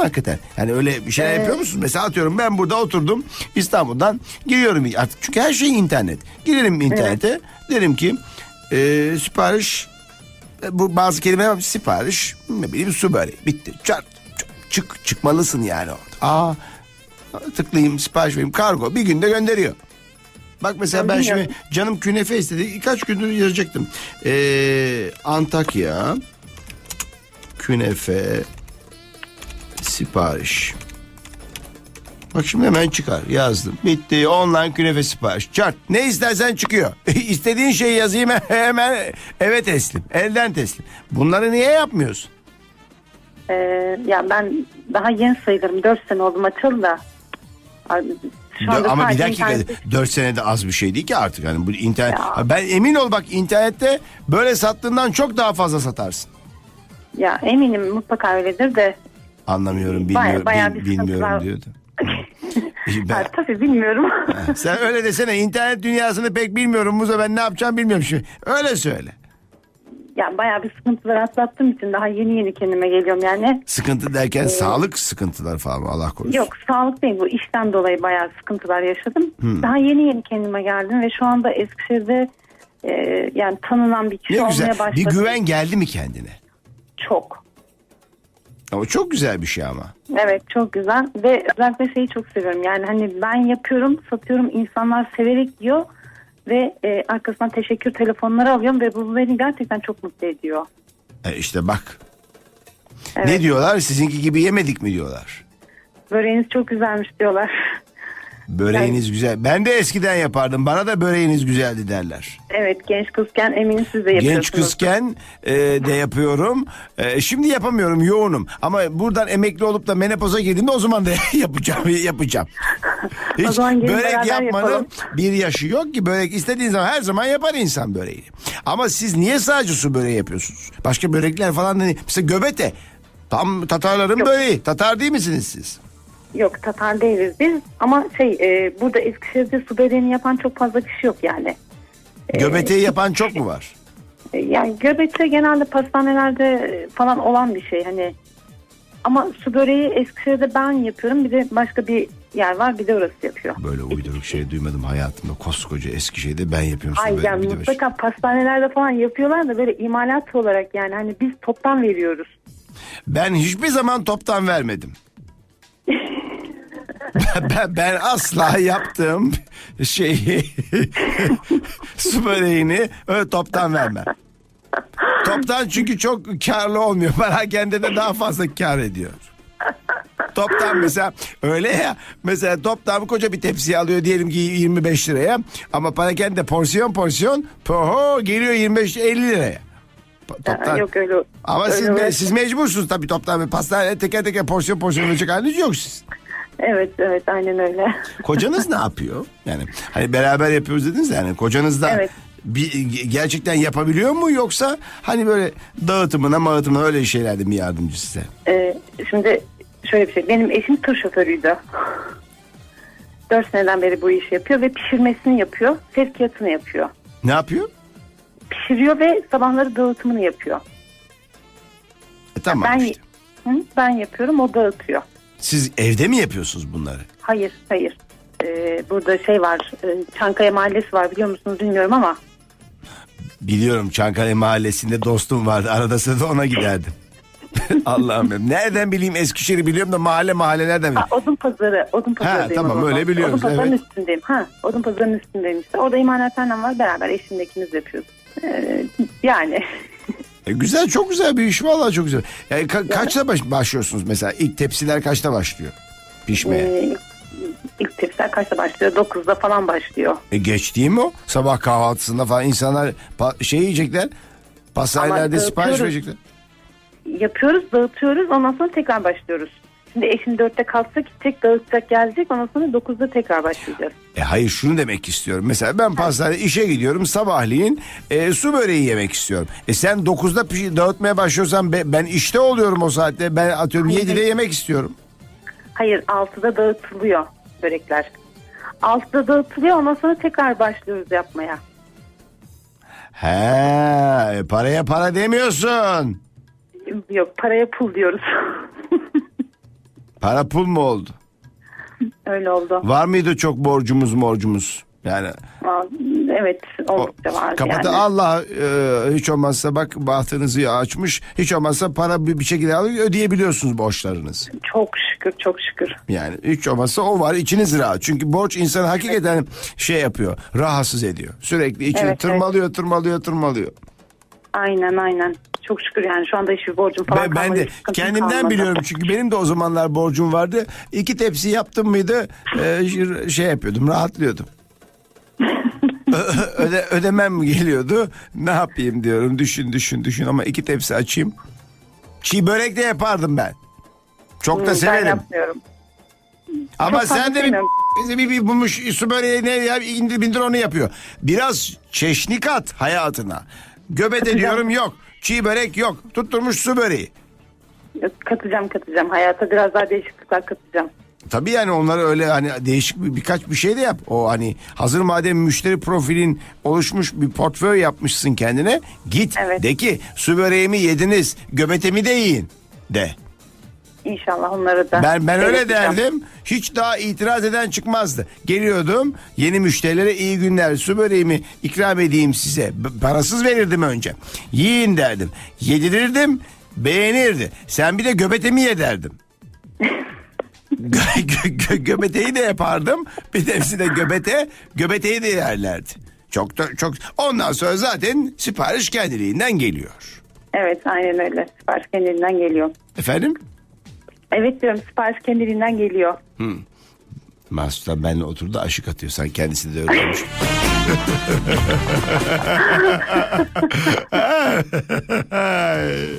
hakikaten? Yani öyle bir şeyler yapıyor musunuz? Mesela atıyorum ben burada oturdum İstanbul'dan giriyorum artık çünkü her şey internet. Girelim internete derim ki e, sipariş bu bazı kelimeler var sipariş ne bileyim su böreği bitti. Çart, çık çıkmalısın yani orada. Aa tıklayayım sipariş vereyim kargo bir günde gönderiyor. Bak mesela ben şimdi canım künefe istedi. Kaç gündür yazacaktım. Ee, Antakya künefe sipariş. Bak şimdi hemen çıkar yazdım. Bitti online künefe sipariş. Çart ne istersen çıkıyor. İstediğin şeyi yazayım hemen eve teslim. Elden teslim. Bunları niye yapmıyorsun? Ee, ya ben daha yeni sayılırım. 4 sene oldum açıldı da. Ay, Şu anda Ama bir dakika internet- 4 senede az bir şey değil ki artık. Hani bu internet Ya. ben emin ol bak internette böyle sattığından çok daha fazla satarsın. Ya eminim mutlaka öyledir de. Anlamıyorum, Baya- bilmiyorum, bayağı bil- bilmiyorum diyordu. Ha, ben, tabii bilmiyorum. sen öyle desene internet dünyasını pek bilmiyorum Muzo ben ne yapacağım bilmiyorum şimdi. Öyle söyle. ya bayağı bir sıkıntılar atlattığım için daha yeni yeni kendime geliyorum yani. Sıkıntı derken sağlık sıkıntıları falan mı? Allah korusun. Yok sağlık değil bu işten dolayı bayağı sıkıntılar yaşadım. Hmm. Daha yeni yeni kendime geldim ve şu anda Eskişehir'de e, yani tanınan bir kişi Ne olmaya güzel. başladım. Bir güven geldi mi kendine? Çok. Ama çok güzel bir şey ama. Evet çok güzel ve özellikle şeyi çok seviyorum yani hani ben yapıyorum satıyorum insanlar severek yiyor ve e, arkasından teşekkür telefonları alıyorum ve bu beni gerçekten çok mutlu ediyor. E işte bak. Evet. Ne diyorlar? Sizinki gibi yemedik mi diyorlar. Böreğiniz çok güzelmiş diyorlar. Böreğiniz güzel. Ben de eskiden yapardım. Bana da böreğiniz güzeldi derler. Evet genç kızken eminim siz de yapıyorsunuz. Genç kızken e, de yapıyorum. E, şimdi yapamıyorum yoğunum. Ama buradan emekli olup da menopoza girdiğimde o zaman da yapacağım yapacağım. O Hiç zaman gelin börek yapmanın yapalım. bir yaşı yok ki. Börek istediğin zaman her zaman yapar insan böreği. Ama siz niye sadece su böreği yapıyorsunuz? Başka börekler falan da ne? Mesela göbete. Tam Tatarların böreği. Tatar değil misiniz siz? Yok Tatar değiliz biz ama şey e, burada Eskişehir'de su böreğini yapan çok fazla kişi yok yani. Göbeteyi yapan çok mu var? E, Yani göbekte genelde pastanelerde e, falan olan bir şey hani. Ama su böreği Eskişehir'de ben yapıyorum bir de başka bir yer var bir de orası yapıyor. Böyle uyduruk şey duymadım hayatımda. Koskoca Eskişehir'de ben yapıyorum. su Ay yani Bir de mutlaka pastanelerde falan yapıyorlar da böyle imalat olarak yani hani biz toptan veriyoruz. Ben hiçbir zaman toptan vermedim. Ben, ben, asla yaptığım şeyi su böreğini öyle toptan vermem. Toptan çünkü çok karlı olmuyor. Perakende de daha fazla kar ediyor. Toptan mesela öyle ya mesela toptan koca bir tepsi alıyor diyelim ki 25 liraya ama perakende porsiyon porsiyon poho geliyor 25-50 liraya. Toptan. yok öyle. Ama öyle siz, öyle. siz mecbursunuz tabii toptan bir pastane teker teker porsiyon porsiyon verecek haliniz yok siz. Evet evet aynen öyle. Kocanız ne yapıyor? Yani hani beraber yapıyoruz dediniz ya, yani kocanız da Evet. bir, gerçekten yapabiliyor mu yoksa hani böyle dağıtımına mağıtımına öyle şeylerde mi yardımcı size? Ee, şimdi şöyle bir şey. Benim eşim tır şoförüydü. Dört seneden beri bu işi yapıyor ve pişirmesini yapıyor. Sevkiyatını yapıyor. Ne yapıyor? Pişiriyor ve sabahları dağıtımını yapıyor. E, tamam ben işte. Hı, ben yapıyorum o dağıtıyor. Siz evde mi yapıyorsunuz bunları? Hayır hayır. Ee, burada şey var. e, Çankaya Mahallesi var biliyor musunuz bilmiyorum ama. Biliyorum Çankaya mahallesinde dostum vardı. Arada sırada ona giderdim. Allah'ım benim. Nereden bileyim Eskişehir'i biliyorum da mahalle mahalle nereden Ha, bileyim? odun pazarı. Odun pazarı. tamam, öyle biliyoruz, Odun pazarının evet. üstündeyim. Ha, odun pazarının üstündeyim işte. Orada imalathanem var beraber eşimle ikimiz yapıyoruz. Ee, yani E, güzel çok güzel bir iş vallahi çok güzel. Yani ka- kaçta baş- başlıyorsunuz mesela? İlk tepsiler kaçta başlıyor pişmeye? e, ilk tepsiler kaçta başlıyor? 9'da falan başlıyor. E geç değil mi o? Sabah kahvaltısında falan insanlar pa- şey yiyecekler. Pastanelerde Ama sipariş verecekler. Yapıyoruz, dağıtıyoruz. Ondan sonra tekrar başlıyoruz. Şimdi eşim 4'te kalksa gidecek, dağıtacak, gelecek. Ondan sonra 9'da tekrar başlayacağız. E hayır şunu demek istiyorum. Mesela ben pastanede işe gidiyorum sabahleyin e, su böreği yemek istiyorum. E sen 9'da piş- dağıtmaya başlıyorsan be- ben işte oluyorum o saatte. Ben atıyorum Hayır. 7'de yemek istiyorum. Hayır, 6'da dağıtılıyor börekler. 6'da dağıtılıyor. Ondan sonra tekrar başlıyoruz yapmaya. He e, paraya para demiyorsun. Yok, paraya pul diyoruz. Para pul mu oldu? Öyle oldu. Var mıydı çok borcumuz morcumuz? Yani Aa, Evet oldukça vardı kapatı yani. Allah e, hiç olmazsa bak bahtınızı açmış. Hiç olmazsa para bir, bir şekilde alıyor ödeyebiliyorsunuz borçlarınızı. Çok şükür çok şükür. Yani hiç olmazsa o var içiniz rahat. Çünkü borç insanı hakikaten şey yapıyor. Rahatsız ediyor. Sürekli içini Evet, tırmalıyor, tırmalıyor, tırmalıyor. Aynen aynen. Çok şükür yani şu anda hiçbir borcum falan Ben, ben kalmadı, de bir sıkıntım kendimden kalmadı. biliyorum çünkü benim de o zamanlar borcum vardı. İki tepsi yaptım mıydı e, şey yapıyordum, rahatlıyordum. Öde, ödemem geliyordu. Ne yapayım diyorum. Düşün düşün düşün ama iki tepsi açayım. Çiğ börek de yapardım ben. Çok da Hmm, Ben severim. yapmıyorum. Ama Çok sen de bir, bize bir, bir bulmuş su böreği ne ya indir bindir onu yapıyor. Biraz çeşnik at hayatına. Göbede diyorum yok. Çiğ börek yok. Tutturmuş su böreği. Katacağım katacağım. Hayata biraz daha değişiklikler katacağım. Tabii yani onları öyle hani değişik bir, birkaç bir şey de yap. O hani hazır madem müşteri profilin oluşmuş bir portföy yapmışsın kendine. Git Evet. de ki su böreğimi yediniz göbetemi de yiyin de. İnşallah onları da. Ben ben öyle derdim. Hiç daha itiraz eden çıkmazdı. Geliyordum yeni müşterilere iyi günler su böreğimi ikram edeyim size. B- parasız verirdim önce. Yiyin derdim. Yedirirdim beğenirdi. Sen bir de göbetemi ye derdim. Gö- gö- gö- göbeteyi de yapardım. Bir de hepsi de göbete, göbeteyi de yerlerdi. Çok da çok. Ondan sonra zaten sipariş kendiliğinden geliyor. Evet aynen öyle. Sipariş kendiliğinden geliyor. Efendim? Evet diyorum sipariş kendiliğinden geliyor. Masum'dan benimle oturdu aşık atıyor. Sen kendisi de öyle olmuş.